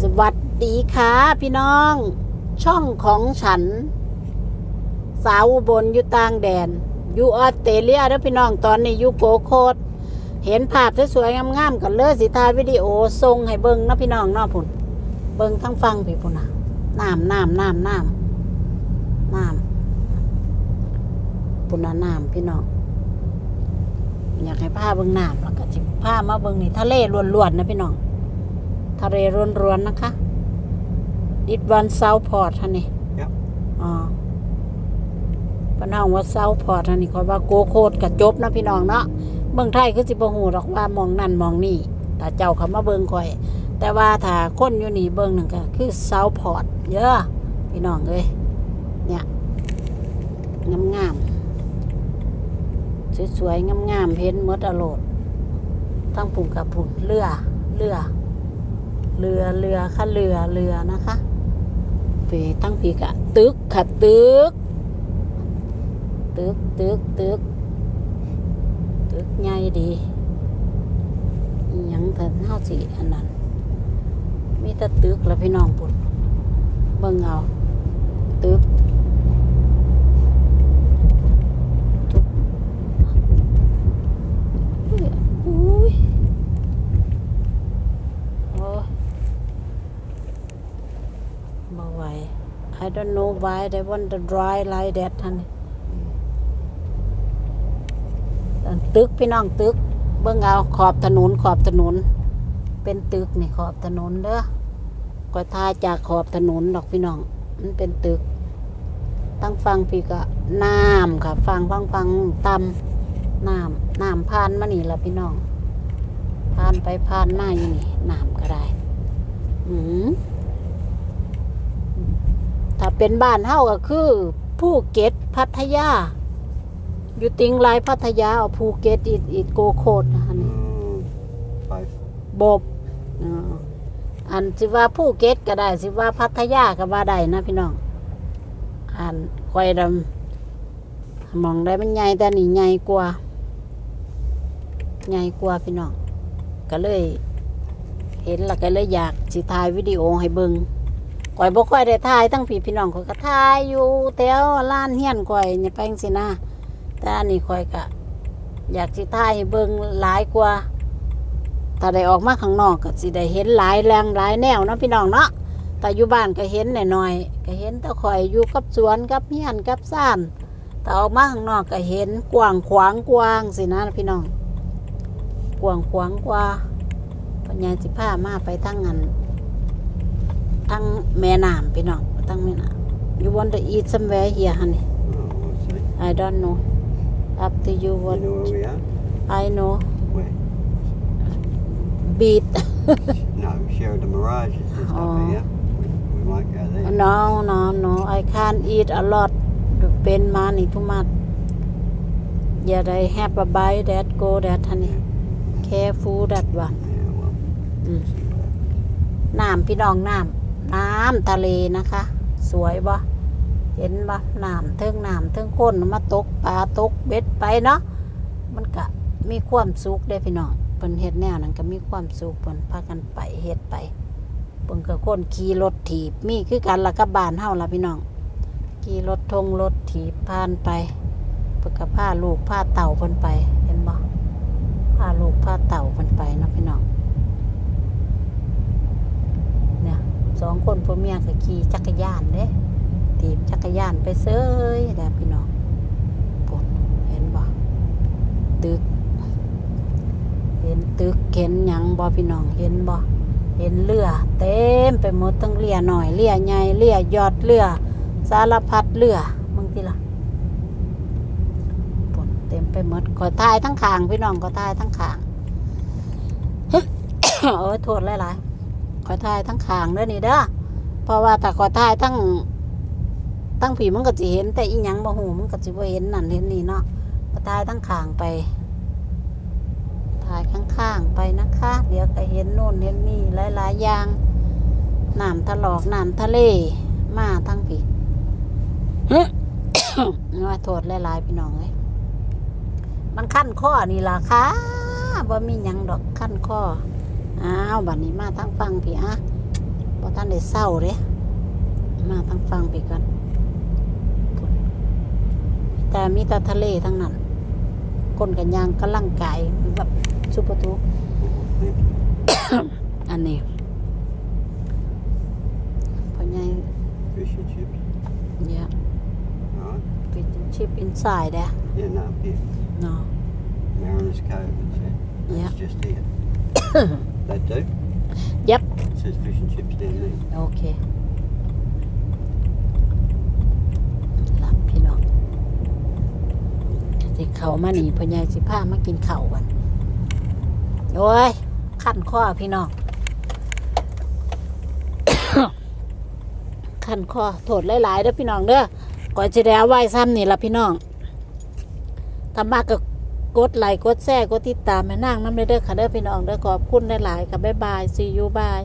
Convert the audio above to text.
สวัสดีค่ะพี่น้อง ช่องของฉัน สาวบลอยู่ต่างแดนอยู่ออสเตรเลียแล้วพี่น้องตอนนี้อยู่โกโคดเห็นภาพสวยๆงามๆกันเลยสิทายวิดีโอส่งให้เบิ่งนะพี่น้องนาพุ่นเบิ่งทั้งฟังพี่พุ่นนะน้ำน้ำน้ำน้ำน้ำพุ่นนะน้ำพี่น้องอยากให้ผ้าเบิ่งน้ำแล้วก็จิผ้ามาเบิ่งนี่ทะเลล้วนๆนะพี่น้อง ทะเลร้วนๆนะคะ ดิดวันเซาพอร์ตท่านนี่ Yep. อ๋อปนห้องว่าเซาพอร์ตท่านนี่คอยว่าโกโคดกับจบนะพี่น้องเนาะเมืองไทยคือสิบ่ฮู้หรอกว่ามองนั่นมองนี่ถ้าเจ้าเขามาเบิ่งคอย แต่ว่าถ้าคนอยู่นี่เบิ่งนั่นก็คือเซาพอร์ตเยอะพี่น้องเอ้ยเนี่ยงามๆสวยๆงามๆเห็นหมดอโลดทั้งปุ่งกับปุ่นเรือเรือ เรือเรือค่ะเรือเรือนะคะไปตั้งพีกะ ตึกค่ะตึก ตึกตึกตึกตึกใหญ่ดียังเถินเฮาสิอันนั้นมีแต่ตึกแล้วพี่น้องปุ่นเบิ่งเอาตึกตึกอุ้ยโอ้ย บ่ไหว I don't know why they want to dry like that ท่านนี่อันตึกพี่น้องตึก เบิ่งเอาขอบถนนขอบถนน เป็นตึกนี่ขอบถนนเด้อก็ทาจากขอบถนนดอกพี่น้อง มันเป็นตึก ตั้งฟังพี่ก็น้ำค่ะ ฟังฟังฟังตำน้ำน้ำผ่านมานี่ละพี่น้องผ่านไปผ่านมาอยู่นี่น้ำก็ได้ อืม เป็นบ้านเฮาก็คือภูเก็ตพัทยา อยู่ติงไลายพัทยาเอาภูเก็ตอีอีโกโคดนะคะนี่ Mm, both. บบอ่าอันสิว่าภูเก็ตก็ได้ สิว่าพัทยาก็ว่าได้นะพี่น้องอันคอยดำมองได้มันใหญ่แต่นี่ใหญ่กว่าใหญ่กว่าพี่น้องก็เลย เห็นแล้วก็เลยอยากสิถ่ายวิดีโอให้เบิง ก่อยบ่ค่อยได้ถ่ายตั้งพี่พี่น้องข่อยก็ถ่ายอยู่แถวล้านเฮียนข่อยอย่าไปจังซี่นะแต่อันนี้ข่อยก็อยากสิถ่ายให้เบิงหลายกว่า ถ้าได้ออกมาข้างนอกก็สิได้เห็นหลายแรงหลายแนวเนาะพี่น้องเนาะแต่อยู่บ้านก็เห็นหน่อยๆก็เห็นแต่ข่อยอยู่กับสวนกับเฮียนกับซ่านแต่ออกมาข้างนอกก็เห็นกว้างขวางกว้างสินะพี่น้องกว้างขวางกว่าปัญญาสิพามาไปทั้งนั้น ทั้งแม่น้ำพี่น้องทั้งแม่น้ำ you want to eat somewhere here honey Oh, we'll see. I don't know up to you You what know where we are? I know Where? beat No, Sheridan Mirages and stuff Oh. here. We, we won't go there. no no no I can't eat a lot เป็นมานี่ทุมัดอย่าได้ have a bite that go that honey careful that one Yeah, well, Mm. see what happens. น้ำพี่น้องน้ำ น้ำทะเลนะคะ สวยบ่เห็นบ่น้ำเทิงน้ำเทิงคนมาตกปลาตกเบ็ดไปเนาะมันก็มีความสุขได้พี่น้องเพิ่นเฮ็ดแนวนั้นก็มีความสุขเพิ่นพากันไปเฮ็ดไปเพิ่นก็คนขี่รถถีบมีคือกันละกับบ้านเฮาละพี่น้องขี่รถทงรถถีบผ่านไปเพิ่นก็พาลูกพาเต่าเพิ่นไป เห็นบ่พาลูกพาเต่าเพิ่นไปเนาะพี่น้อง เนี่ยสอง คนผัวเมียก็ขี่จักรยานเด้ถีบจักรยานไปเซยแดดพี่น้องปวดเห็นบ่ตึก เห็นตึกเห็นหยังบ่พี่น้องเห็นบ่เห็นเรือเต็มไปหมดทั้งเรือหน่อยเรือใหญ่เรือยอดเรือสารพัดเรือมึงทีละปนเต็มไปหมดขอทายทั้งขางพี่น้องขอทายทั้งขางโอ้ยโทษหลายๆ ขอทายทั้งขางเด้อนี่เด้อเพราะว่าถ้าขอทายทั้งทั้งผีมันก็จะเห็น แต่อีหยังบ่หูมันก็จะบ่เห็นนั่นเห็นนี่เนาะขอทายทั้งขางไปทายข้างๆไปนะคะ เดี๋ยวก็เห็นโน่นเห็นนี่หลายๆอย่างน้ำทะลอกน้ำทะเล มาทั้งผีน้อยโทษหลายๆพี่น้องเอ้ยมันขั้นข้อนี่ล่ะค่ะบ่มีหยังดอกขั้นข้อ อ้าวบัดนี้มาทางฟังพี่อะพอท่านได้เศร้าเด้มาทางฟังไปกันแต่มีแต่ทะเลทั้งนั้นก้นกันยางกำลังกายแบบซุปเปอร์ทุกอันนี้พอใหญ่ Fish and chips. เนี่ย Right. ไปชิปอินไซด์เด้ Yeah, no, here. เนาะ Mariners Cove, that's it. That's Yeah. just here. That do? Yep. It says fish and chips down there. โอเคหลับพี่น้องสิเขามานี่พอใหญ่สิพามากินเข่าวกันโอ้ยขั้นข้อพี่น้อง ขั้นข้อโทษหลายๆเด้อพี่น้องเด้อก่อนจะได้เอาไว้ซ้ำนี่ละพี่น้องทำมากก็ กดไลค์กดแชร์กดติดตามแม่นางน้ำเด้อค่ะเด้อพี่น้องเด้อขอบคุณหลายๆกับบ๊ายบายซียูบาย